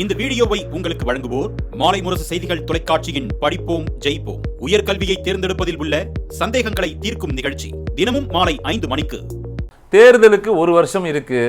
இந்த வீடியோவை உங்களுக்கு வழங்குவோர் மாலை முரசு செய்திகள் தொலைக்காட்சியின் படிப்போம் ஜெயிப்போம். உயர்கல்வியை தேர்ந்தெடுப்பதில் உள்ள சந்தேகங்களை தீர்க்கும் நிகழ்ச்சி தினமும் மாலை ஐந்து மணிக்கு. தேர்தலுக்கு ஒரு வருஷம் இருக்கு.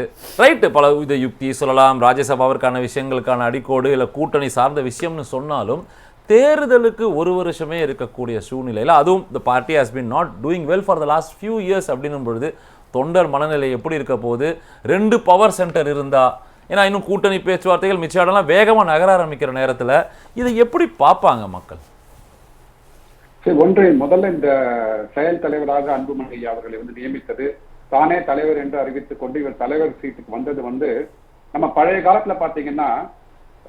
ரைட்டு பல வித யுக்தி சொல்லலாம். ராஜ்யசபாவிற்கான விஷயங்களுக்கான அடிக்கோடு இல்லை கூட்டணி சார்ந்த விஷயம்னு சொன்னாலும் தேர்தலுக்கு ஒரு வருஷமே இருக்கக்கூடிய சூழ்நிலையில் அதுவும் the party has been not doing well for the last few years அப்படின்னும் பொழுது தொண்டர் மனநிலை எப்படி இருக்க போகுது? ரெண்டு பவர் சென்டர் இருந்தால் ஏன்னா இன்னும் கூட்டணி பேச்சுவார்த்தைகள் மிச்சாடெல்லாம் வேகமாக நகர ஆரம்பிக்கிற நேரத்தில் இதை எப்படி பார்ப்பாங்க மக்கள்? சரி ஒன்று முதல்ல இந்த செயல் தலைவராக அன்புமணி அவர்களை வந்து நியமித்தது. தானே தலைவர் என்று அறிவித்துக் கொண்டு இவர் தலைவர் சீட்டுக்கு வந்தது வந்து நம்ம பழைய காலத்துல பாத்தீங்கன்னா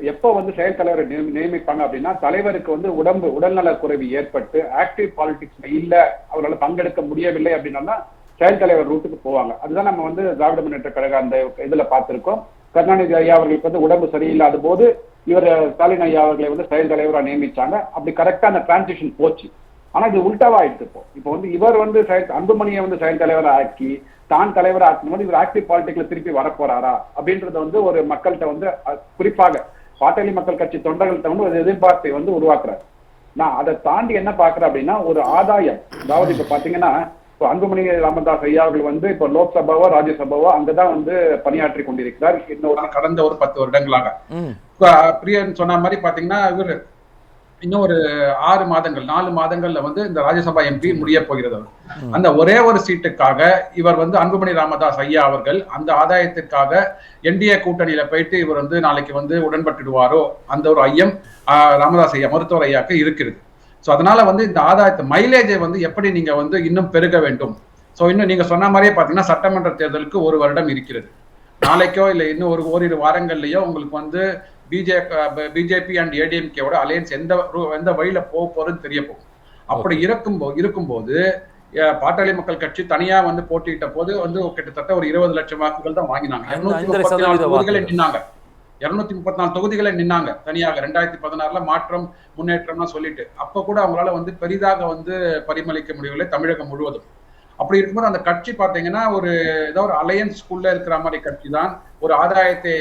எப்போ வந்து செயல் தலைவரை நியமி- நியமிப்பாங்க அப்படின்னா தலைவருக்கு வந்து உடம்பு உடல்நல குறைவு ஏற்பட்டு ஆக்டிவ் பாலிடிக்ஸ்ல இல்ல அவரால் பங்கெடுக்க முடியவில்லை அப்படின்னா செயல் தலைவர் ரூட்டுக்கு போவாங்க. அதுதான் நம்ம வந்து திராவிட முன்னேற்ற கழக அந்த இதுல பார்த்திருக்கோம். கருணாநிதி ஐயா அவர்களுக்கு வந்து உடம்பு சரியில்லாத போது இவர் ஸ்டாலின் ஐயா அவர்களை வந்து செயல் தலைவராக நியமிச்சாங்க. அப்படி கரெக்டாக அந்த டிரான்சிஷன் போச்சு. ஆனால் இது உல்டாவா ஆயிடுச்சு இப்போ. இப்போ வந்து இவர் வந்து செயல் அன்புமணியை வந்து செயல் தலைவராக ஆக்கி தான் தலைவராக ஆக்கும் போது இவர் ஆக்டிவ் பாலிட்டிக்ல திருப்பி வரப்போறாரா அப்படின்றத வந்து ஒரு மக்கள்கிட்ட வந்து குறிப்பாக பாட்டாளி மக்கள் கட்சி தொண்டர்கள்ட்ட வந்து ஒரு எதிர்பார்ப்பை வந்து உருவாக்குறாரு. நான் அதை தாண்டி என்ன பாக்குறேன் அப்படின்னா ஒரு ஆதாயம். அதாவது இப்ப பாத்தீங்கன்னா இப்போ அன்புமணி ராமதாஸ் ஐயா அவர்கள் வந்து இப்போ லோக்சபாவோ ராஜ்யசபாவோ அங்கதான் வந்து பணியாற்றி கொண்டிருக்கிறார். இன்னொரு கடந்த ஒரு பத்து வருடங்களாக. பிரியன் சொன்ன மாதிரி பாத்தீங்கன்னா இவர் இன்னும் ஒரு ஆறு மாதங்கள் நாலு மாதங்கள்ல வந்து இந்த ராஜ்யசபா எம்பி முடிய போகிறது அவர். அந்த ஒரே ஒரு சீட்டுக்காக இவர் வந்து அன்புமணி ராமதாஸ் ஐயா அவர்கள் அந்த ஆதாயத்திற்காக என்டிஏ கூட்டணியில போயிட்டு இவர் வந்து நாளைக்கு வந்து உடன்பட்டுடுவாரோ அந்த ஒரு ஐயம் ஆஹ், ராமதாஸ் ஐயா மருத்துவர் ஐயாக்கு இருக்கிறது. சோ அதனால வந்து இந்த ஆதாயத்தை மைலேஜை வந்து எப்படி நீங்க வந்து இன்னும் பெருக வேண்டும்? சோ இன்னும் நீங்க சொன்ன மாதிரியே பாத்தீங்கன்னா சட்டமன்ற தேர்தலுக்கு ஒரு வருடம் இருக்கிறது. நாளைக்கோ இல்ல இன்னும் ஒரு ஓரிரு வாரங்கள்லயோ உங்களுக்கு வந்து பிஜே பிஜேபி அண்ட் ஏடிஎம்கேவோட அலையன்ஸ் எந்த எந்த வழியில போக போறதுன்னு தெரிய போகும் அப்படி இருக்கும்போது இருக்கும்போது பாட்டாளி மக்கள் கட்சி தனியா வந்து போட்டியிட்ட போது வந்து கிட்டத்தட்ட ஒரு இருபது லட்சம் வாக்குகள் தான் வாங்கினாங்க. இருநூத்தி முப்பத்தி நாலு. நின்னாங்க. இருநூத்தி முப்பத்தி நாலு தொகுதிகளை நின்னாங்க. தனியாக ரெண்டாயிரத்தி பதினாறுல மாற்றம் முன்னேற்றம்லாம் சொல்லிட்டு. அப்ப கூட அவங்களால வந்து பெரிதாக வந்து பரிமளிக்க முடியவில்லை தமிழகம் முழுவதும். அப்படி இருக்கும்போது அந்த கட்சி பாத்தீங்கன்னா ஒரு ஏதோ ஒரு அலையன்ஸ்குள்ள இருக்கிற மாதிரி கட்சி தான். ஒரு ஆதாயத்தை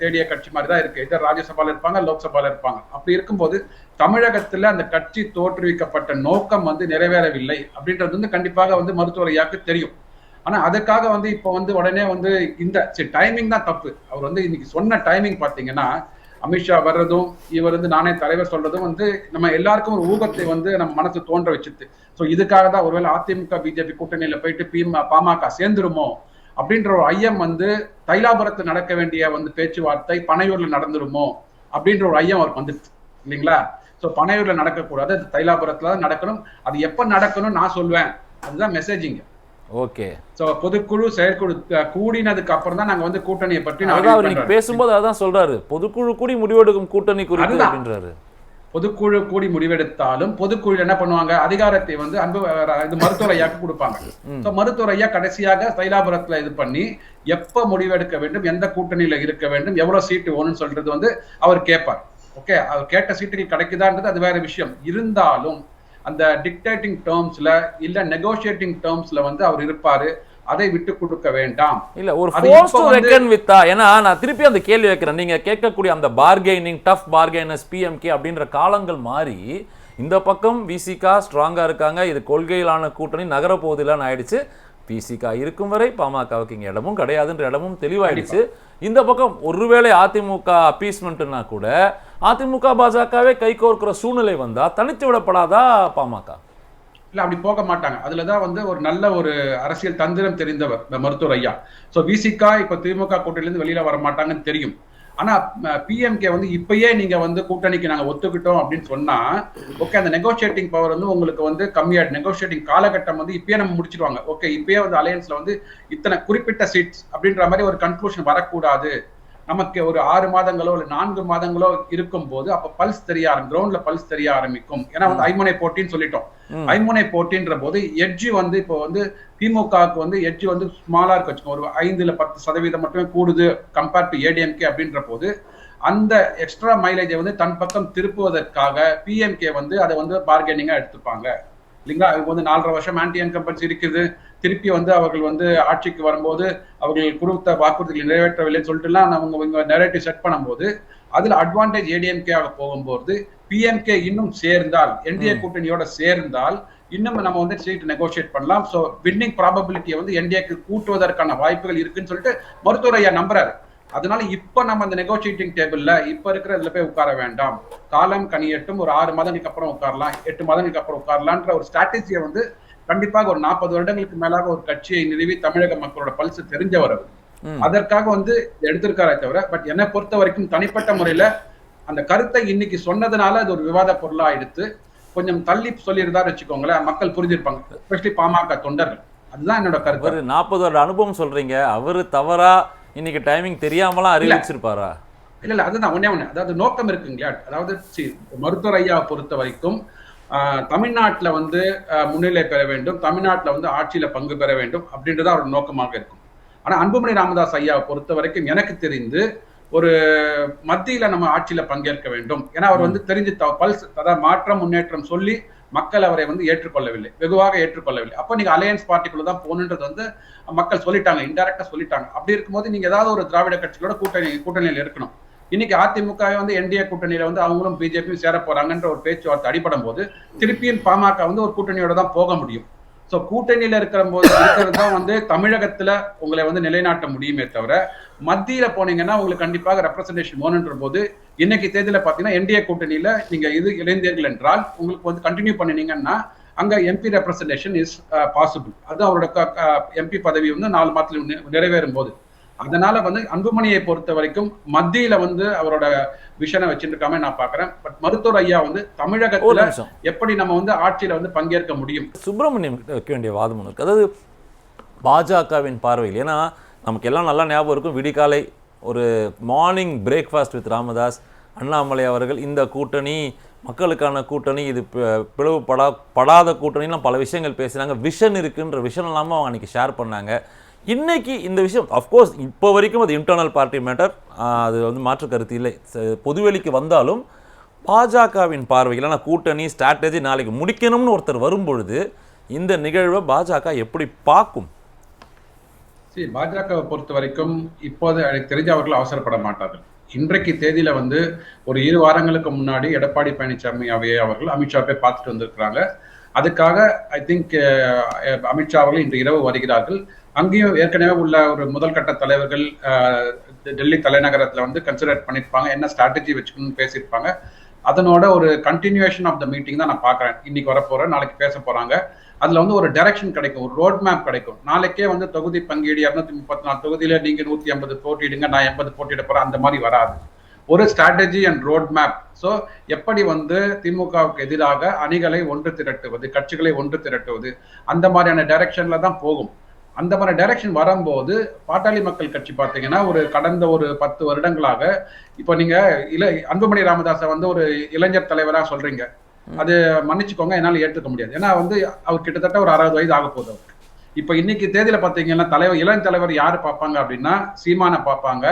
தேடிய கட்சி மாதிரி தான் இருக்கு. இதை ராஜ்யசபால இருப்பாங்க லோக்சபால இருப்பாங்க. அப்படி இருக்கும்போது தமிழகத்துல அந்த கட்சி தோற்றுவிக்கப்பட்ட நோக்கம் வந்து நிறைவேறவில்லை. அப்படின்றது வந்து கண்டிப்பாக வந்து மருத்துவரையாக்கு தெரியும். ஆனா அதுக்காக வந்து இப்போ வந்து உடனே வந்து இந்த டைமிங் தான் தப்பு. அவர் வந்து இன்னைக்கு சொன்ன டைமிங் பாத்தீங்கன்னா அமித்ஷா வர்றதும் இவர் வந்து நானே தலைவர் சொல்றதும் வந்து நம்ம எல்லாருக்கும் ஒரு ஊகத்தை வந்து நம்ம மனசு தோன்ற வச்சுது சோ இதுக்காக தான் ஒருவேளை அதிமுக பிஜேபி கூட்டணியில போயிட்டு பிம பாமக சேர்ந்துருமோ அப்படின்ற ஒரு ஐயம் வந்து தைலாபுரத்தில் நடக்க வேண்டிய வந்து பேச்சுவார்த்தை பனையூர்ல நடந்துருமோ அப்படின்ற ஒரு ஐயம் அவருக்கு வந்துடுச்சு இல்லைங்களா? ஸோ பனையூர்ல நடக்கக்கூடாது அது தைலாபுரத்துல தான் நடக்கணும். அது எப்போ நடக்கணும்னு நான் சொல்வேன். அதுதான் மெசேஜிங்க ஓகே. சோ பொதுக்குழு செயற்குழு கூடினதுக்கு அப்புறம் தான் நாங்க வந்து கூட்டணியை பற்றி அவர் இன்னைக்கு. பேசும்போது அதான் சொல்றாரு. பொதுக்குழு கூடி முடிவெடுக்கும் கூட்டணி குறித்து. அப்படின்றாரு. பொதுக்குழு கூடி முடிவெடுத்தாலும் பொதுக்குழு என்ன பண்ணுவாங்க? அதிகாரத்தை வந்து அன்பு இது மருத்துவர் ஐயாக்கு கொடுப்பாங்க. So, மருத்துவர் ஐயா கடைசியாக தைலாபுரத்துல இது பண்ணி எப்ப முடிவெடுக்க வேண்டும்? எந்த கூட்டணியில இருக்க வேண்டும்? எவ்வளவு சீட்டு வேணும்னு சொல்றது வந்து அவர் கேட்பார் ஓகே அவர் கேட்ட சீட்டுகள் கிடைக்குதான்றது அது வேற விஷயம். இருந்தாலும் அந்த டிக்டேட்டிங் டேர்ம்ஸ்ல இல்ல நெகோசியேட்டிங் டேர்ம்ஸ்ல வந்து அவர் இருப்பாரு. அதை விட்டு கொடுக்க வேண்டாம். இல்ல ஒரு ஃபோர்ஸ் டு ரெக்கன் வித்தா ஏன்னா நான் திருப்பி அந்த கேள்வி வைக்கிறேன். நீங்க கேட்கக்கூடிய அந்த பார்கெனிங் டஃப் பார்கெனஸ் பிஎம்கே அப்படின்ற காலங்கள் மாறி இந்த பக்கம் விசிகா ஸ்ட்ராங்கா இருக்காங்க. இது கொள்கையிலான கூட்டணி நகர போதிலான்னு ஆயிடுச்சு. பிசிகா இருக்கும் வரை பாமகவுக்கு இங்க இடமும் கிடையாதுன்ற இடமும் தெளிவாயிடுச்சு. இந்த பக்கம் ஒருவேளை அதிமுக அப்பீஸ்மெண்ட்னா கூட அதிமுக பாஜகவே கை கோர்க்கிற சூழ்நிலை வந்தா தனித்து விடப்படாதா பாமக? இல்லை அப்படி போக மாட்டாங்க. அதில் தான் வந்து ஒரு நல்ல ஒரு அரசியல் தந்திரம் தெரிந்தவர் இந்த மருத்துவர் ஐயா. ஸோ விசிகா இப்போ திமுக கூட்டணியிலேருந்து வெளியில் வர மாட்டாங்கன்னு தெரியும். ஆனால் பிஎம்கே வந்து இப்பயே நீங்கள் வந்து கூட்டணிக்கு நாங்கள் ஒத்துக்கிட்டோம் அப்படின்னு சொன்னால் ஓகே அந்த நெகோஷியேட்டிங் பவர் வந்து உங்களுக்கு வந்து கம்மியா நெகோஷியேட்டிங் காலகட்டம் வந்து இப்பயே நம்ம முடிச்சிடுவாங்க. ஓகே இப்பயே வந்து அலையன்ஸில் வந்து இத்தனை குறிப்பிட்ட சீட்ஸ் அப்படின்ற மாதிரி ஒரு கன்க்ளூஷன் வரக்கூடாது. நமக்கு ஒரு ஆறு மாதங்களோ இல்ல நான்கு மாதங்களோ இருக்கும் போது அப்ப பல்ஸ் தெரிய ஆரம்பி கிரவுண்ட்ல பல்ஸ் தெரிய ஆரம்பிக்கும். ஏன்னா வந்து ஐமுனை போட்டின்னு சொல்லிட்டோம். ஐமுனை போட்டின்ற போது எட்ஜ் வந்து இப்போ வந்து திமுகவுக்கு வந்து எட்ஜ் வந்து ஸ்மாலா இருக்கு வச்சுக்கோங்க. ஒரு ஐந்துல பத்து சதவீதம் மட்டுமே கூடுது கம்பேர்ட் டு ஏடிஎம்கே அப்படின்ற போது அந்த எக்ஸ்ட்ரா மைலேஜை வந்து தன் பக்கம் திருப்புவதற்காக பிஎம்கே வந்து அதை வந்து பார்கெனிங்கா எடுத்துப்பாங்க. இல்லைங்களா? இப்போ வந்து நாலரை வருஷம் ஆன்டி இன்கம்பன்சி இருக்குது. திருப்பி வந்து அவர்கள் வந்து ஆட்சிக்கு வரும்போது அவர்கள் கொடுத்த வாக்குறுதிகளை நிறைவேற்றவில்லைன்னு சொல்லிட்டுலாம் அவங்க இவங்க நெரேட்டிவ் செட் பண்ணும்போது அதுல அட்வான்டேஜ் ஏடிஎம்கே ஆக போகும்போது பிஎம்கே இன்னும் சேர்ந்தால் என்டிஏ கூட்டணியோட சேர்ந்தால் இன்னும் நம்ம வந்து சீட் நெகோஷியேட் பண்ணலாம். சோ வின்னிங் ப்ராபபிலிட்டியை வந்து என்டிஏக்கு கூட்டுவதற்கான வாய்ப்புகள் இருக்குன்னு சொல்லிட்டு மருத்துவர் ஐயா நம்புறாரு. அதனால இப்ப நம்ம அந்த நெகோசியேட்டிங் டேபிள்ல இப்ப இருக்கிற இதுல போய் உட்கார வேண்டாம். காலம் கனியட்டும் ஒரு ஆறு மாதங்களுக்கு அப்புறம் உட்காரலாம் எட்டு மாதங்களுக்கு அப்புறம் உட்காரலான்ற ஒரு ஸ்ட்ராட்டஜியை வந்து கண்டிப்பாக ஒரு நாற்பது வருடங்களுக்கு மேலாக ஒரு கட்சியை நிறுவி தமிழக மக்களோட பல்ஸ் தெரிஞ்சவர் அதற்காக வந்து எடுத்திருக்காரே தவிர பட் என்னை பொறுத்த வரைக்கும் தனிப்பட்ட முறையில அந்த கருத்தை இன்னைக்கு சொன்னதுனால அது ஒரு விவாத பொருளா எடுத்து கொஞ்சம் தள்ளி சொல்லியிருந்தாரு வச்சுக்கோங்களேன் மக்கள் புரிஞ்சிருப்பாங்க. எஸ்பெஷலி பாமக தொண்டர்கள். அதுதான் என்னோட கருத்து. ஒரு நாற்பது வருட அனுபவம் சொல்றீங்க. அவரு தவறா இன்னைக்கு டைமிங் தெரியாமலாம் அறிவிச்சிருப்பாரா? இல்ல இல்ல அதுதான் ஒண்ணே ஒண்ணு. அதாவது நோக்கம் இருக்குங்களா அதாவது மருத்துவர் ஐயாவை பொறுத்த வரைக்கும் தமிழ்நாட்டில் வந்து முன்னிலை பெற வேண்டும். தமிழ்நாட்டில் வந்து ஆட்சியில் பங்கு பெற வேண்டும் அப்படின்றது அவரோட நோக்கமாக இருக்கும். ஆனால் அன்புமணி ராமதாஸ் ஐயாவை பொறுத்த வரைக்கும் எனக்கு தெரிந்து ஒரு மத்தியில நம்ம ஆட்சியில பங்கேற்க வேண்டும். ஏன்னா அவர் வந்து தெரிஞ்சு த- பல்ஸ் அதாவது மாற்றம் முன்னேற்றம் சொல்லி மக்கள் அவரை வந்து ஏற்றுக்கொள்ளவில்லை. வெகுவாக ஏற்றுக்கொள்ளவில்லை. அப்போ நீங்க அலையன்ஸ் பார்ட்டிக்குள்ள தான் போகணுன்றது வந்து மக்கள் சொல்லிட்டாங்க இன்டெரக்டா சொல்லிட்டாங்க. அப்படி இருக்கும்போது நீங்க ஏதாவது ஒரு திராவிட கட்சிகளோட கூட்டணி கூட்டணியில் இருக்கணும். இன்னைக்கு அதிமுக வந்து என்டிஏ கூட்டணியில வந்து அவங்களும் பிஜேபியும் சேர போறாங்கன்ற ஒரு பேச்சுவார்த்தை அடிபடும் போது திருப்பியும் பாமக வந்து ஒரு கூட்டணியோட தான் போக முடியும். ஸோ கூட்டணியில இருக்கிற போது இருக்கிறது தான் வந்து தமிழகத்துல உங்களை வந்து நிலைநாட்ட முடியுமே தவிர மத்தியில போனீங்கன்னா உங்களுக்கு கண்டிப்பாக ரெப்ரசன்டேஷன் வேணுன்ற போது இன்னைக்கு தேதியில பாத்தீங்கன்னா என்டிஏ கூட்டணியில நீங்க இது இளைஞர்கள் என்றால் உங்களுக்கு வந்து கண்டினியூ பண்ணினீங்கன்னா அங்க எம்பி ரெப்ரசன்டேஷன் இஸ் பாசிபிள் அது அவரோட எம்பி பதவி வந்து நாலு மாதத்துல நி- நிறைவேறும் போது அதனால வந்து அன்புமணியை பொறுத்த வரைக்கும் மத்தியில வந்து அவரோட விஷனை வச்சிருக்காம நான் பாக்குறேன். பட் மருத்துவர் ஐயா வந்து தமிழகத்துல எப்படி நம்ம வந்து ஆட்சியில வந்து பங்கேற்க முடியும்? சுப்பிரமணியம் வைக்க வேண்டிய வாதம் இருக்கு அதாவது பாஜகவின் பார்வையில் ஏன்னா நமக்கு எல்லாம் நல்லா ஞாபகம் இருக்கும். விடிகாலை ஒரு morning breakfast with Ramadoss Annamalai அவர்கள் இந்த கூட்டணி மக்களுக்கான கூட்டணி இது பிளவுபடா படாத கூட்டணிலாம் பல விஷயங்கள் பேசினாங்க விஷன் இருக்குன்ற விஷன் இல்லாமல் அவங்க அன்றைக்கி ஷேர் பண்ணாங்க. இன்னைக்கு இந்த விஷயம் அஃப்கோர்ஸ் இப்போ வரைக்கும் அது இன்டர்னல் பார்ட்டி மேட்டர் அது வந்து மாற்று கருத்து இல்லை. பொதுவெளிக்கு வந்தாலும் பாஜகவின் பார்வையில் நான் கூட்டணி ஸ்ட்ராட்டஜி நாளைக்கு முடிக்கணும்னு ஒருத்தர் வரும்பொழுது இந்த நிகழ்வை பாஜக எப்படி பார்க்கும்? சரி பாஜகவை பொறுத்த வரைக்கும் இப்போது எனக்கு தெரிஞ்ச அவர்கள் அவசரப்பட மாட்டார்கள். இன்றைக்கு தேதியில வந்து ஒரு இரு வாரங்களுக்கு முன்னாடி எடப்பாடி பழனிசாமி அவையை அவர்கள் அமித்ஷா போய் பார்த்துட்டு வந்திருக்கிறாங்க. அதுக்காக ஐ திங்க் அமித்ஷா அவர்கள் இன்று இரவு வருகிறார்கள். அங்கேயும் ஏற்கனவே உள்ள ஒரு முதல் கட்ட தலைவர்கள் டெல்லி தலைநகரத்துல வந்து கன்சிடர் பண்ணியிருப்பாங்க என்ன ஸ்ட்ராட்டஜி வச்சுக்கணும்னு பேசியிருப்பாங்க. அதனோட ஒரு கண்டினியூஷன் ஆஃப் த மீட்டிங் தான் நான் பார்க்குறேன். இன்னைக்கு வரப்போறேன் நாளைக்கு பேச போறாங்க. அதுல வந்து ஒரு டைரக்ஷன் கிடைக்கும் ஒரு ரோட் மேப் கிடைக்கும். நாளைக்கே வந்து தொகுதி பங்கீடு இரநூத்தி முப்பத்தி நாலு தொகுதியில நீங்க நூத்தி ஐம்பது போட்டியிடுங்க நான் எண்பது போட்டியிட போறேன் அந்த மாதிரி வராது. ஒரு strategy and road map so எப்படி வந்து திமுகவுக்கு எதிராக அணிகளை ஒன்று திரட்டுவது கட்சிகளை ஒன்று திரட்டுவது அந்த மாதிரியான டைரக்ஷன்ல தான் போகும். அந்த மாதிரி டைரக்ஷன் வரும்போது பாட்டாளி மக்கள் கட்சி பார்த்தீங்கன்னா ஒரு கடந்த ஒரு பத்து வருடங்களாக இப்போ நீங்க இள அன்புமணி ராமதாஸை வந்து ஒரு இளைஞர் தலைவரா சொல்றீங்க. அது மன்னிச்சுக்கோங்க என்னால ஏற்றுக்க முடியாது. ஏன்னா வந்து அவர் கிட்டத்தட்ட ஒரு அறுபது வயது ஆக போகுது அவருக்கு. இப்ப இன்னைக்கு தேதியில பாத்தீங்கன்னா தலைவர் இளம் தலைவர் யாரு பார்ப்பாங்க அப்படின்னா சீமானை பார்ப்பாங்க.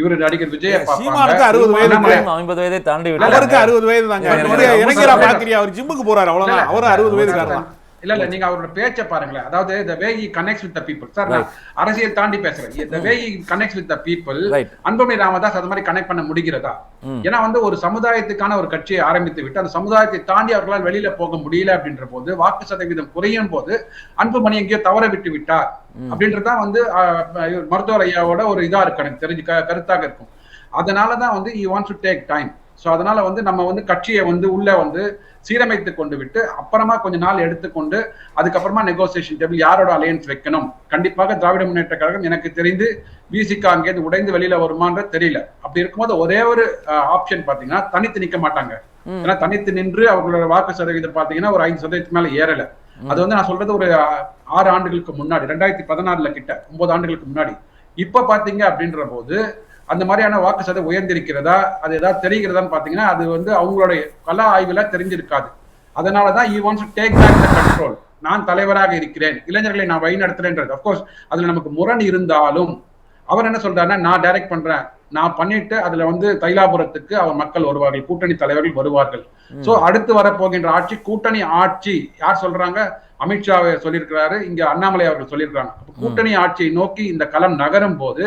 இவரு நடிகர் விஜய சீமானுக்கு 60 வயது ஐம்பது வயதை தாண்டி அவருக்கு அறுபது வயது தாங்க இளைஞரா. பாக்குறியா அவர் ஜிம்முக்கு போறாரு அவ்வளவுதான். அவரும் அறுபது வயதுக்காரர் தான் இல்ல இல்ல நீங்க அவரோட பேச்ச பாருங்களேன். அதாவது way he connects with the people. Sir நான் அரசியல் தாண்டி பேசுறேன். He connects with the people Right. Anbumani Ramadoss அது மாதிரி கனெக்ட் பண்ண முடிகிறதா. ஏன்னா வந்து ஒரு சமுதாயத்துக்கான ஒரு கட்சியை ஆரம்பித்து விட்டு அந்த சமுதாயத்தை தாண்டி அவர்களால் வெளியில போக முடியல அப்படின்ற போது வாக்கு சதவீதம் குறையும் போது அன்புமணி எங்கேயோ தவற விட்டு விட்டார். அப்படின்றதுதான் வந்து மருத்துவர் ஐயாவோட ஒரு இதா இருக்கு. எனக்கு தெரிஞ்சு கருத்தாக இருக்கும். அதனாலதான் வந்து you want to take time so அதனால வந்து நம்ம வந்து கட்சியை வந்து உள்ள வந்து சீரமைத்து கொண்டு விட்டு அப்புறமா கொஞ்ச நாள் எடுத்துக்கொண்டு அதுக்கப்புறமா நெகோசியேஷன் டேபிள் யாரோட அலையன்ஸ் வைக்கணும்? கண்டிப்பாக திராவிட முன்னேற்ற கழகம் எனக்கு தெரிந்து விசிகா அங்கேருந்து உடைந்து வெளியில வருமான்றது தெரியல. அப்படி இருக்கும்போது ஒரே ஒரு ஆப்ஷன் பாத்தீங்கன்னா தனித்து நிக்க மாட்டாங்க. ஏன்னா தனித்து நின்று அவங்களோட வாக்கு சதவீதம் பாத்தீங்கன்னா ஒரு ஐந்து சதவீதத்துக்கு மேல ஏறல. அது வந்து நான் சொல்றது ஒரு ஆறு ஆண்டுகளுக்கு முன்னாடி ரெண்டாயிரத்தி பதினாறுல கிட்ட ஒன்பது ஆண்டுகளுக்கு முன்னாடி. இப்ப பாத்தீங்க அப்படின்ற போது அந்த மாதிரியான வாக்கு சதவீதம் உயர்ந்திருக்கிறதா? அது ஏதாவது தெரிகிறதான்னு பாத்தீங்கன்னா அது வந்து அவங்களுடைய கலா ஆய்வுல தெரிஞ்சிருக்காது. அதனாலதான் he wants to take back the control நான் தலைவராக இருக்கிறேன். இளைஞர்களை நான் வழி நடத்துறேன்றது அப்கோர்ஸ் அதுல நமக்கு முரண் இருந்தாலும் அவர் என்ன சொல்றாருன்னா நான் டைரக்ட் பண்றேன். நான் பண்ணிட்டு அதுல வந்து தைலாபுரத்துக்கு அவர் மக்கள் வருவார்கள் கூட்டணி தலைவர்கள் வருவார்கள். சோ அடுத்து வரப்போகின்ற ஆட்சி கூட்டணி ஆட்சி யார் சொல்றாங்க? அமித்ஷா சொல்லியிருக்கிறாரு இங்க அண்ணாமலை அவர்கள் சொல்லியிருக்காங்க கூட்டணி ஆட்சியை நோக்கி இந்த களம் நகரும் போது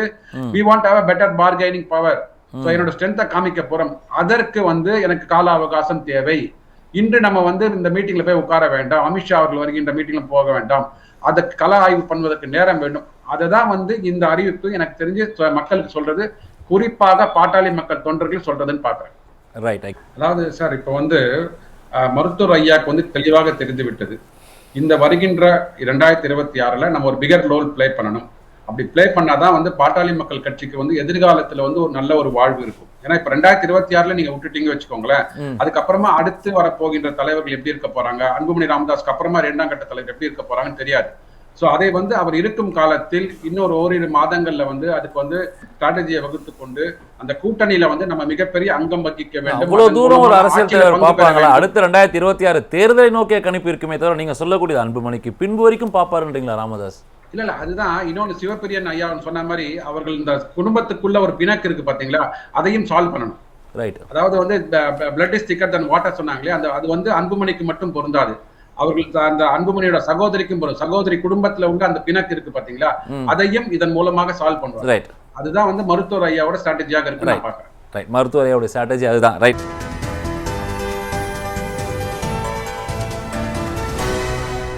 we want have better bargaining power என்னோட ஸ்ட்ரென்த்தை காமிக்க போறோம். அதற்கு வந்து எனக்கு கால அவகாசம் தேவை. இன்று நம்ம வந்து இந்த மீட்டிங்ல போய் உட்கார வேண்டாம். அமித்ஷா அவர்கள் வருகின்ற மீட்டிங்ல போக வேண்டாம். அதற்கு கள ஆய்வு பண்ணுவதற்கு நேரம் வேண்டும். அதை தான் வந்து இந்த அறிவிப்பு. எனக்கு தெரிஞ்சு மக்களுக்கு சொல்றது குறிப்பாக பாட்டாளி மக்கள் தொண்டர்கள் சொல்றதுன்னு பாக்குறேன் ரைட் அதாவது சார் இப்போ வந்து மருத்துவர் ஐயாக்கு வந்து தெளிவாக தெரிந்து விட்டது. இந்த வருகின்ற இரண்டாயிரத்தி இருபத்தி ஆறுல நம்ம ஒரு பிகர் ரோல் ப்ளே பண்ணணும். அப்படி ப்ளே பண்ணாதான் வந்து பாட்டாளி மக்கள் கட்சிக்கு வந்து எதிர்காலத்துல வந்து ஒரு நல்ல ஒரு வாழ்வு இருக்கும். ஏன்னா இப்ப ரெண்டாயிரத்தி இருபத்தி ஆறுல நீங்க விட்டுட்டீங்க வச்சுக்கோங்களேன். அதுக்கப்புறமா அடுத்து வரப்போகின்ற தலைவர்கள் எப்படி இருக்க போறாங்க? அன்புமணி ராமதாஸ்க்கு அப்புறமா இரண்டாம் கட்ட தலைவர் எப்படி இருக்க போறாங்கன்னு தெரியாது. சோ அதை வந்து அவர் இருக்கும் காலத்தில் இன்னொரு ஓரிரு மாதங்கள்ல வந்து அதுக்கு வந்து ஸ்ட்ராட்டஜியை வகுத்து கொண்டு அந்த கூட்டணியில வந்து நம்ம மிகப்பெரிய அங்கம் வகிக்க வேண்டும். அவ்வளவு தூரம் ஒரு அரசியல் தலைவர் பார்ப்பாங்களா. அடுத்த ரெண்டாயிரத்தி இருபத்தி ஆறு தேர்தலை நோக்கிய கணிப்பு இருக்குமே தவிர நீங்க சொல்லக்கூடிய அன்புமணிக்கு பின்பு வரைக்கும் பாப்பாருன்றீங்களா ராமதாஸ்? இல்ல இல்ல அதுதான். இன்னொன்னு சிவபிரியன் ஐயா சொன்ன மாதிரி அவர்கள் இந்த குடும்பத்துக்குள்ள ஒரு பிணக்கு இருக்கு பாத்தீங்களா? அதையும் சால்வ் பண்ணணும். ரைட் அதாவது வந்து பிளட் இஸ் திக்கர் தன் வாட்டர் சொன்னாங்களே அந்த அது வந்து அன்புமணிக்கு மட்டும் பொருந்தாது. அவர்கள் அந்த அன்புமணியோட சகோதரிக்கும் பொருள் சகோதரி குடும்பத்துல உங்க அந்த பிணக்கு இருக்கு பாத்தீங்களா. அதையும் இதன் மூலமாக சால்வ் பண்ணுவாங்க ரைட் அதுதான் வந்து மருத்துவர் ஐயாவோட ஸ்ட்ராட்டஜியாக இருக்கு நான். பாக்குறேன் ரைட் மருத்துவரையோட ஸ்ட்ராட்டஜி அதுதான். ரைட்